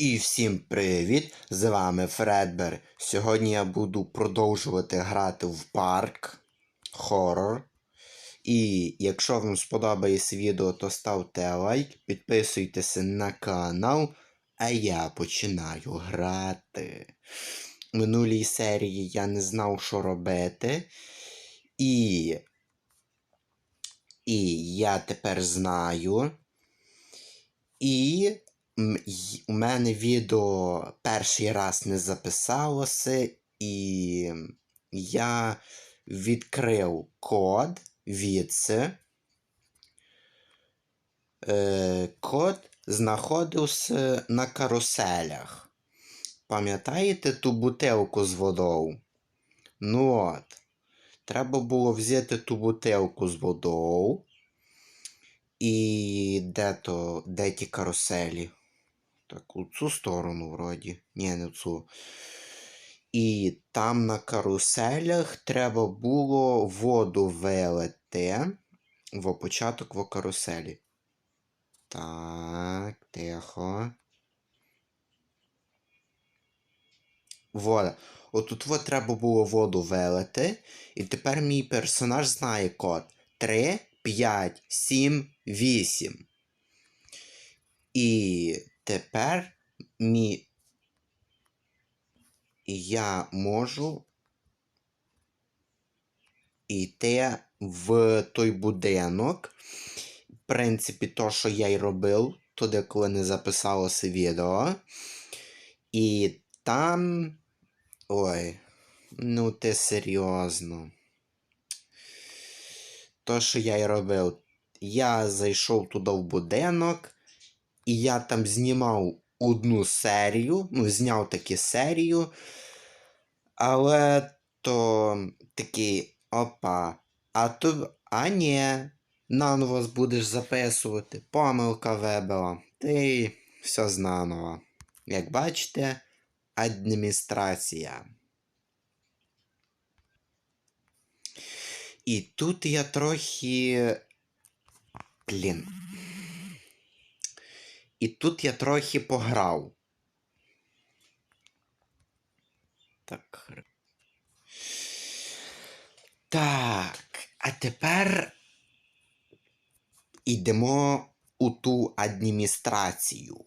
І всім привіт! З вами Фредбер. Сьогодні я буду продовжувати грати в парк хоррор. І якщо вам сподобається відео, то ставте лайк, підписуйтеся на канал, а я починаю грати. В минулій серії я не знав, що робити. І. І я тепер знаю. І у мене відео перший раз не записалося, і я відкрив код від це. Е, код знаходився на каруселях. Пам'ятаєте ту бутилку з водою? Ну от. Треба було взяти ту бутилку з водою. І де то, де ті каруселі? Так, у цю сторону, вроді. Ні, не цю. І там на каруселях треба було воду вилити в початок в каруселі. Так, тихо. Вода. Отут от треба було воду вилити. І тепер мій персонаж знає код. 3, 5, 7, 8. І тепер мій... я можу йти в той будинок. В принципі, то, що я й робив, туди, коли не записалося відео. І там. Ой, ну ти серйозно. То, що я й робив. Я зайшов туди в будинок, і я там знімав одну серію, ну, зняв таку серію, але то такий опа. А то. А ні, наново будеш записувати. Помилка вибила. Ти все знаново. Як бачите, адміністрація. І тут я трохи. Блін. І тут я трохи пограв. Так. Так. А тепер йдемо у ту адміністрацію.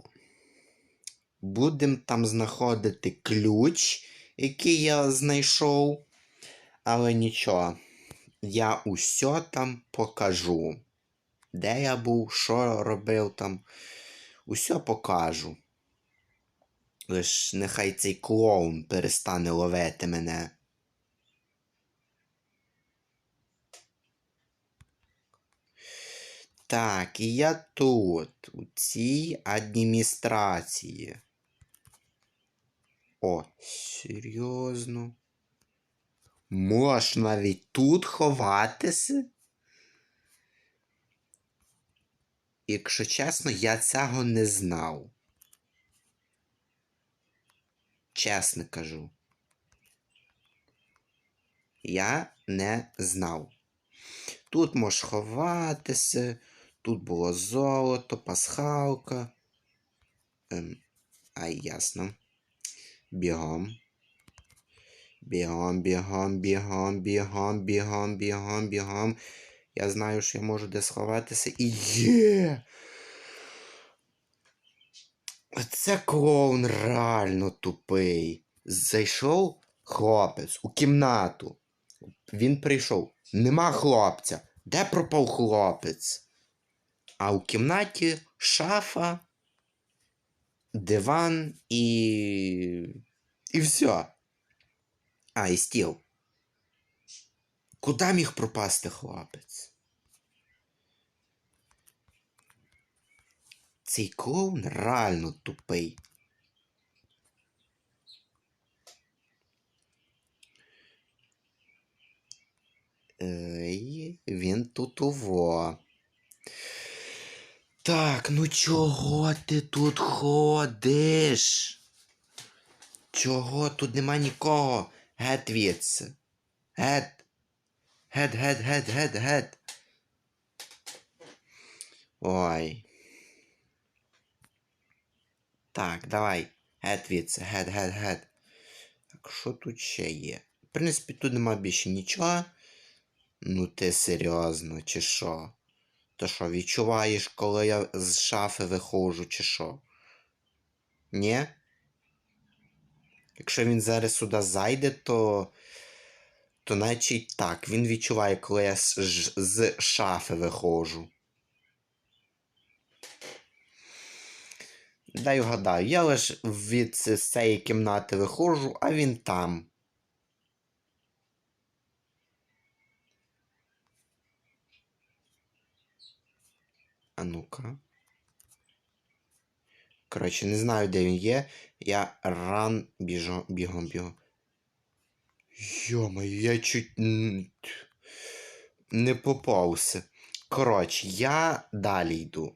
Будемо там знаходити ключ, який я знайшов. Але нічого, я усе там покажу. Де я був, що робив там. Усе покажу. Лиш нехай цей клоун перестане ловити мене. Так, і я тут, у цій адміністрації. О, серйозно. Можеш навіть тут ховатися? Якщо чесно, я цього не знав. Чесно кажу. Я не знав. Тут можеш ховатися, тут було золото, пасхалка. Ем, а ясно. Бігом. Бігом, бігом, бігом, бігом, бігом, бігом, бігом. Я знаю, що я можу де сховатися. І є! Оце клоун реально тупий. Зайшов хлопець у кімнату. Він прийшов. Нема хлопця. Де пропав хлопець? А у кімнаті шафа, диван і. і все. А, і стіл. Куди міг пропасти хлопець? Цей клоун реально тупий. Ей, він тут уво. Так, ну чого ти тут ходиш? Чого тут нема нікого? Гет звідси. Гет. Гет, гет, гет, гет, гет. Ой. Так, давай. Гет відси, гет, гет, гет. Так, що тут ще є? В принципі, тут нема більше нічого. Ну ти серйозно, чи що? То що, відчуваєш, коли я з шафи виходжу, чи що? Ні? Якщо він зараз сюди зайде, то. То наче так. Він відчуває, коли я з, шафи виходжу. Дай вгадаю, я лише від цієї кімнати виходжу, а він там. А ну-ка. Коротше, не знаю, де він є. Я ран біжу, бігом бігом. Йомаю, я чуть не попався. Коротше, я далі йду.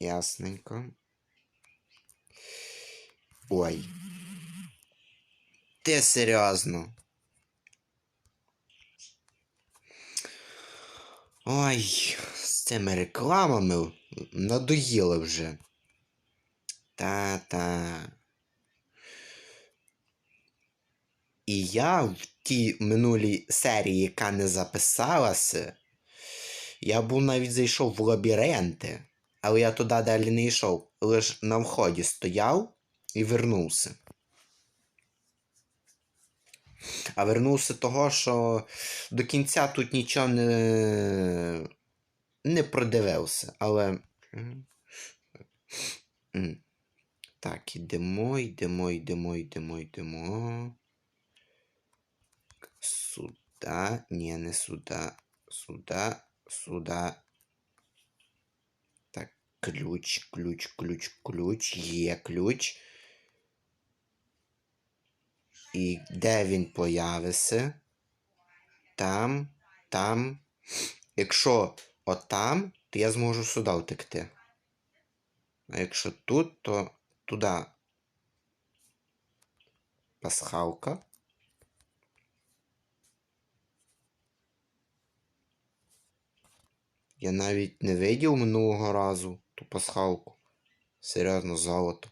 Ясненько. Ой. Ти серйозно. Ой, з цими рекламами надоїло вже. Та-та. І я в тій минулій серії, яка не записалася, я був навіть зайшов в лабіринти, але я туди далі не йшов. Лише на вході стояв і вернувся. А вернувся того, що до кінця тут нічого не, не продивився, але. Так, йдемо, йдемо, йдемо, йдемо, йдемо. Сюда. Ні, не сюда. Сюда, сюда. Так, ключ, ключ, ключ, ключ. Є ключ. І де він появиться? Там, там. Якщо отам, то я зможу сюди втекти. А якщо тут, то туди. Пасхалка. Я навіть не видів минулого разу ту пасхалку. Серйозно золото.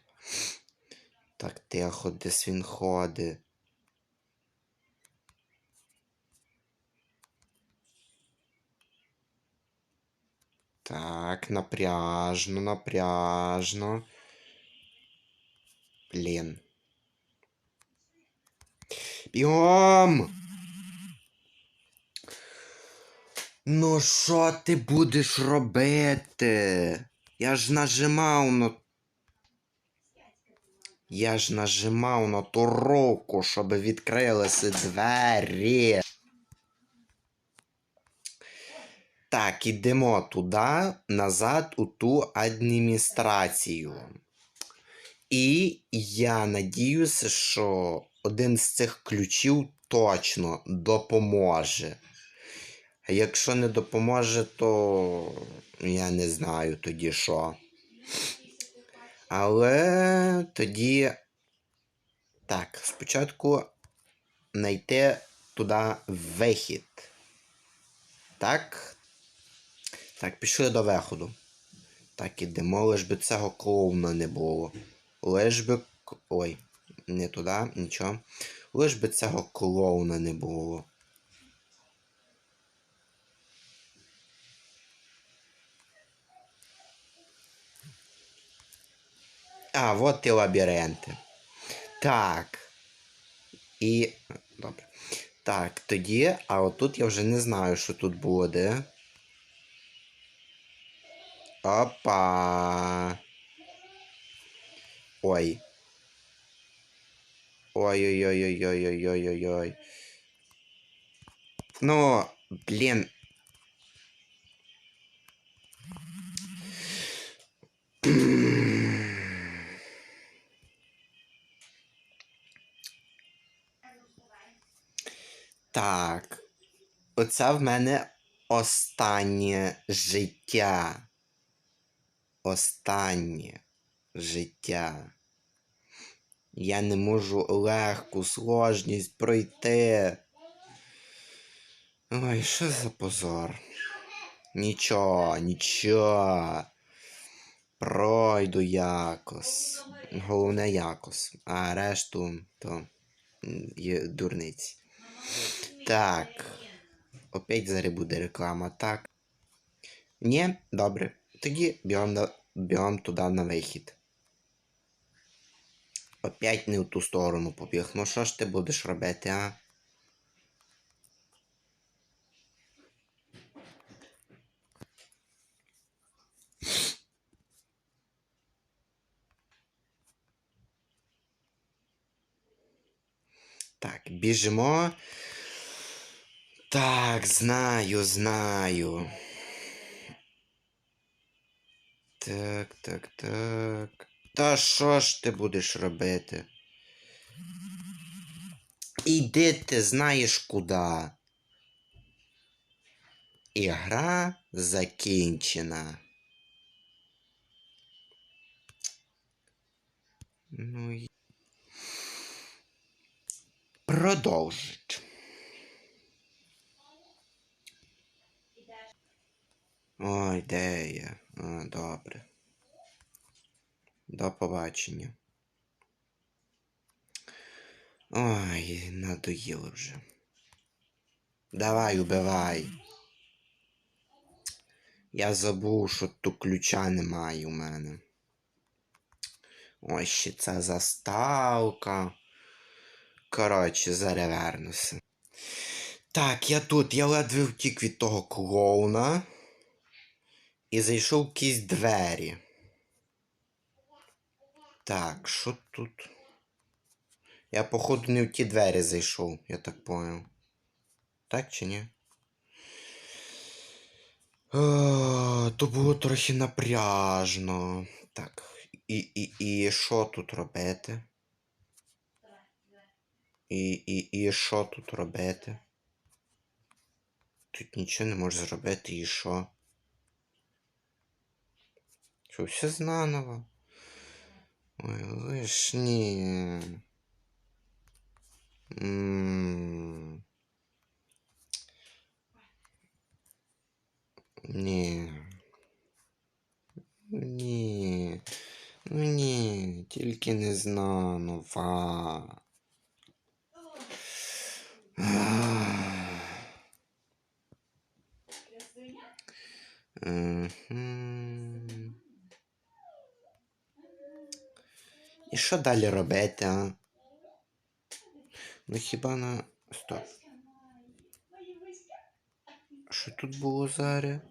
Так тихо, десь він ходить. Так, напряжно, напряжно. Блін. Бігом! Ну, що ти будеш робити? Я ж нажимав на. Я ж нажимав на ту руку, щоб відкрилися двері. Так, ідемо туди, назад, у ту адміністрацію. І я надіюся, що один з цих ключів точно допоможе. Якщо не допоможе, то я не знаю тоді що. Але тоді. Так, спочатку знайти туди вихід. Так. Так, пішли до виходу. Так, ідемо, лиш би цього клоуна не було. Лиш би. Ой, не туди, нічого. Лиш би цього клоуна не було. А, вот і лабіринти. Так. І. Добре. Так, тоді, а отут я вже не знаю, що тут буде. Опа. Ой. Ой-ой-ой-ой-ой-ой-ой-ой. Ну, блін. Так. Оце в мене останнє життя. Останнє життя. Я не можу легку сложність пройти. Ой, що за позор. Нічого, нічого. Пройду якось. Головне якось. А решту то є дурниці. Так. Опять зараз буде реклама, так. Ні, добре. Тоді бігом, туди на вихід. Опять не в ту сторону побіг. Ну що ж ти будеш робити, а? Так, біжимо. Так, знаю, знаю. Так, так, так. Та що ж ти будеш робити? Іди ти знаєш куди. Ігра закінчена. Ну і... Продовжить. Ой, де я? А, добре. До побачення. Ой, надоїло вже. Давай, убивай. Я забув, що тут ключа немає у мене. Ой, ще ця заставка. Коротше, заревернуся. Так, я тут, я ледве втік від того клоуна. І зайшов в якісь двері. Так, що тут? Я, походу, не в ті двері зайшов, я так понял. Так чи ні? О, то було трохи напряжно. Так, і, і, і що тут робити? І, і, і що тут робити? Тут нічого не можу зробити, і що? Що, все знаново? Ой, лиш ні. М. Ні. Ні. Ну ні, тільки не знанова. Ах. І що далі робити, а? Ну хіба на. Стоп. Що тут було зараз?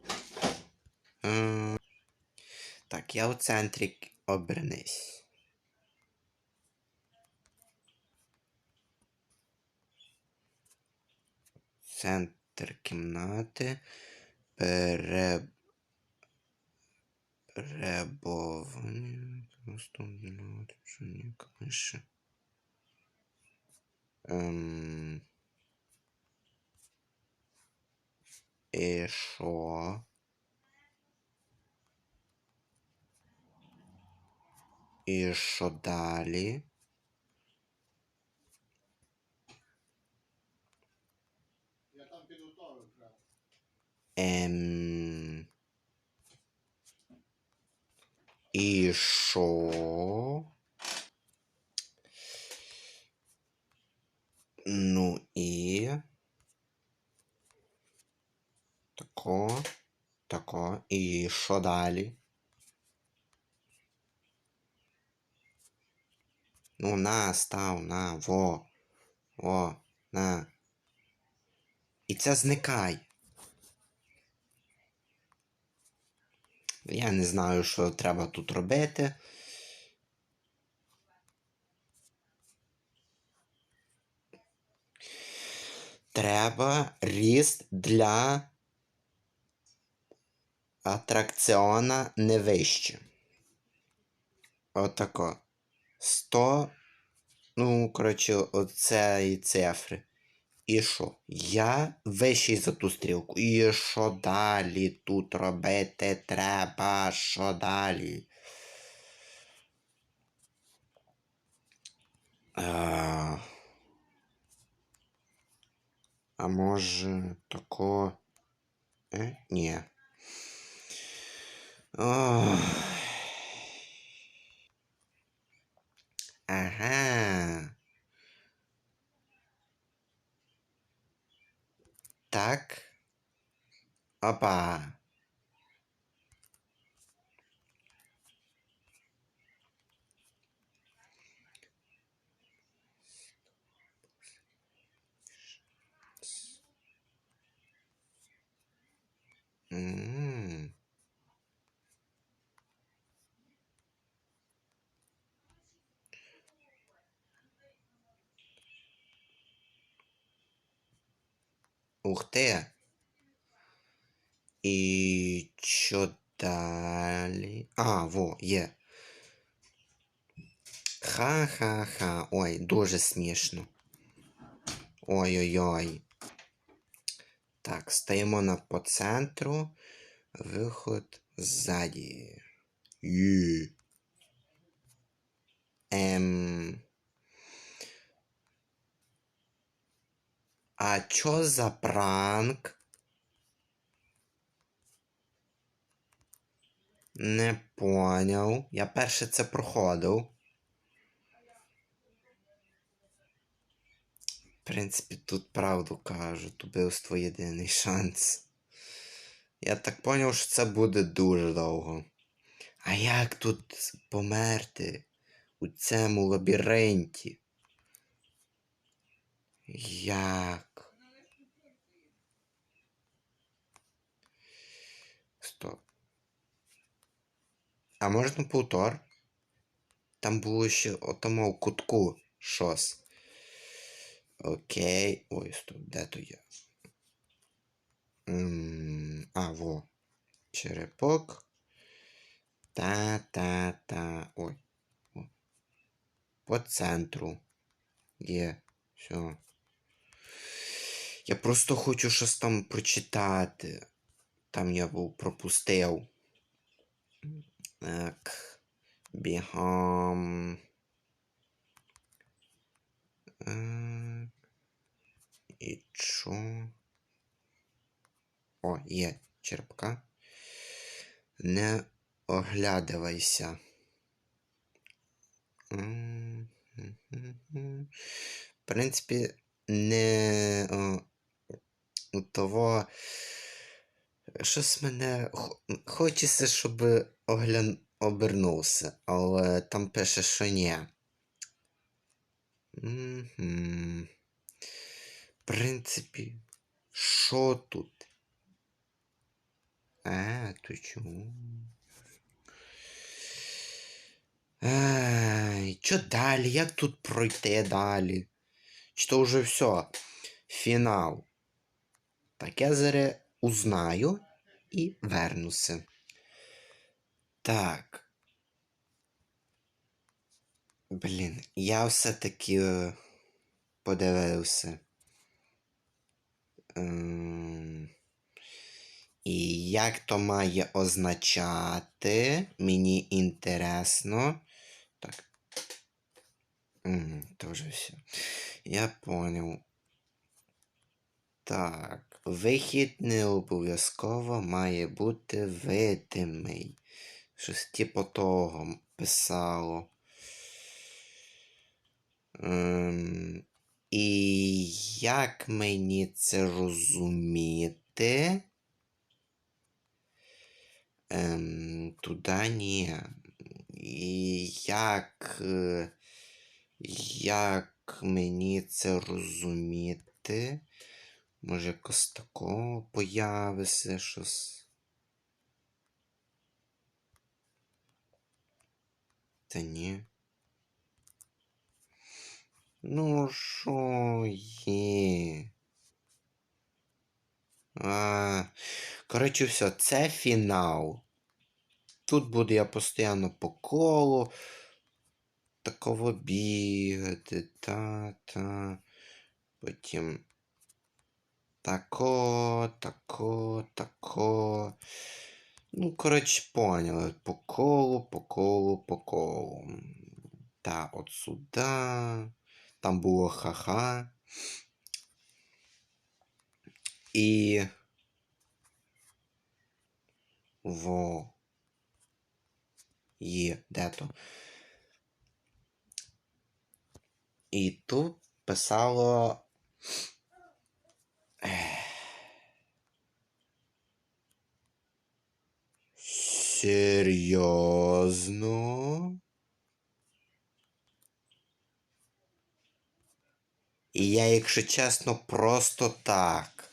Е, Так, я у центрі обернись. Центр кімнати. Пере... Перебовлення. Наступне рішення клише. Ем... І що? І що далі? Я там підготовив вже. І що? Ну і... Тако, тако, і що далі? Ну, на, став, на, во, во, на. І це зникай. Я не знаю, що треба тут робити. Треба ріст для атракціона не вище. Отако. 100. Ну, коротше, оце і цифри. І що? Я вищий за ту стрілку. І що далі тут робити треба? Що далі? А, а може тако. Е? Ні. Ох. Ага. Так. Опа. М. Ух ты. І що далі? А, во, є. Ха-ха-ха. Ой, дуже смішно. Ой-ой-ой. Так, стаємо на по центру. Виход ззаді. Є. Ем. А чо за пранк? Не поняв. Я перше це проходив. В принципі, тут правду кажуть. Убивство єдиний шанс. Я так поняв, що це буде дуже довго. А як тут померти у цьому лабіринті? Як? Стоп. А можна повтор? Там було ще отому кутку щось. Окей. Ой, стоп, де то я? М, А, во. Черепок. Та-та-та. Ой. По центру. Є. Все. Я просто хочу щось там прочитати. Там я був пропустив. Так. Бігом. І чо? О, є черепка. Не м. В принципі, не у того. Щось мене хо- хочеться, щоб оглян... обернувся, але там пише, що ні. Мгм. В принципі, що тут? А, то чому? Ай, що далі? Як тут пройти далі? Чи то вже все? Фінал. Так, я зараз узнаю і вернуся. Так. Блін, я все-таки е, подивився. Ем, І як то має означати? Мені інтересно. Так. Угу, то вже все. Я понял. Так. Вихід не обов'язково має бути видимий. Щось типу того писало. Ем, і як мені це розуміти? Ем, туди ні. І як, е, як мені це розуміти? Може, якось такого появиться щось. Та ні. Ну, що є? А, коротше, все, це фінал. Тут буду я постійно по колу. Такого бігати, та-та. Потім тако, тако, тако. Ну, коротше, поняли. По колу, по колу, по колу. Та, от сюди. Там було ха-ха. І. Во. Є, де то? І тут писало. ех, Серйозно? І я, якщо чесно, просто так.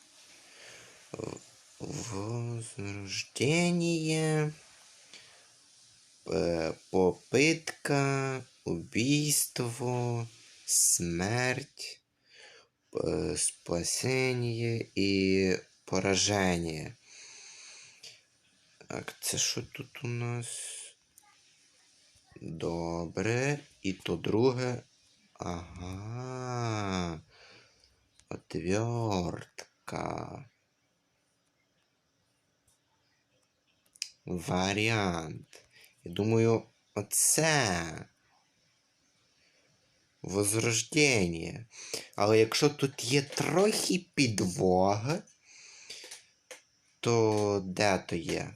В- Возрождение. Э, Попытка, убийство, смерть, э, спасение і пораження. Так, це що тут у нас? Добре. І то друге. Ага. Отвертка. Варіант. Я думаю, оце. Возрождення. Але якщо тут є трохи підвоги, то де то є?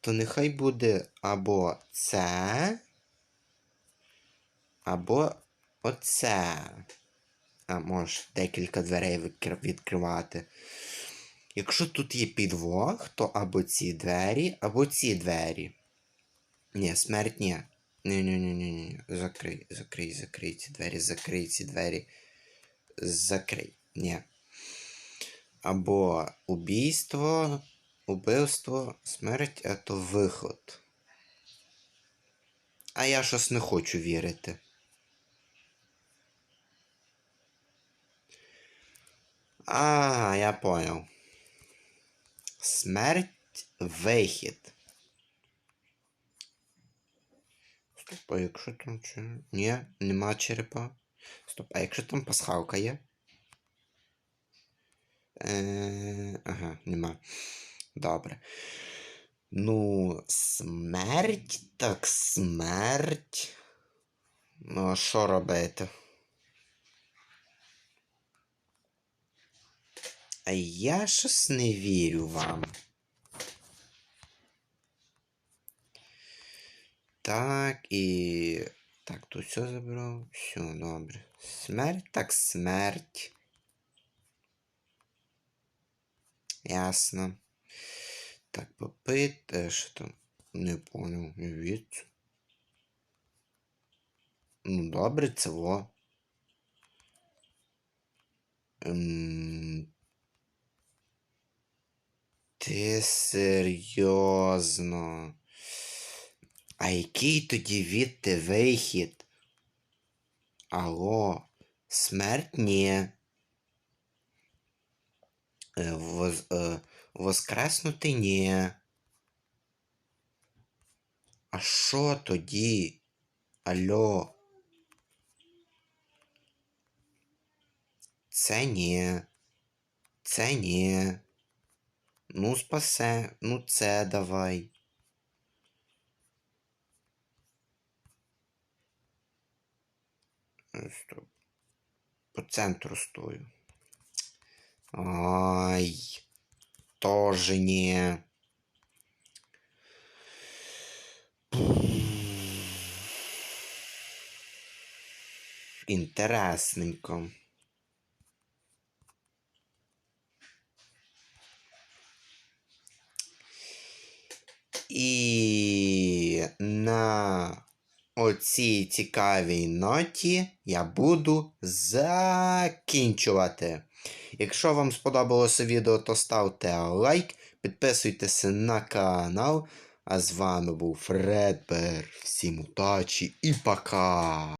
То нехай буде або це, або оце. А може декілька дверей відкривати. Якщо тут є підвох, то або ці двері, або ці двері. Ні, смерть ні. Ні. Закрий, закрий, закрий ці двері, закрий ці двері. Закрий. Ні. Або убійство, убивство, смерть, а то виход. А я щось не хочу вірити. А, я понял. Смерть вихід. Стоп, а якщо там чи. Ні, нема черепа. Стоп, а якщо там пасхалка є? Е, ага, нема. Добре. Ну, смерть, так смерть. Ну, а що робити? А я щось не вірю вам. Так, і. Так, тут все забрав. Все, добре. Смерть, так смерть. Ясно. Так, попит, е, що там? Не понял. Від. Ну, добре, це во. Ем... Ти серйозно. А який тоді відти вихід? Алло, смерть ні. Е, воз, е, воскреснути ні. А що тоді? Алло? Це ні. Це ні. Ну, спасе, ну це давай. Е, По центру стою. Ай. Тоже не. Інтересненько. І на оцій цікавій ноті я буду закінчувати. Якщо вам сподобалося відео, то ставте лайк, підписуйтеся на канал. А з вами був Фредбер. Всім удачі і пока!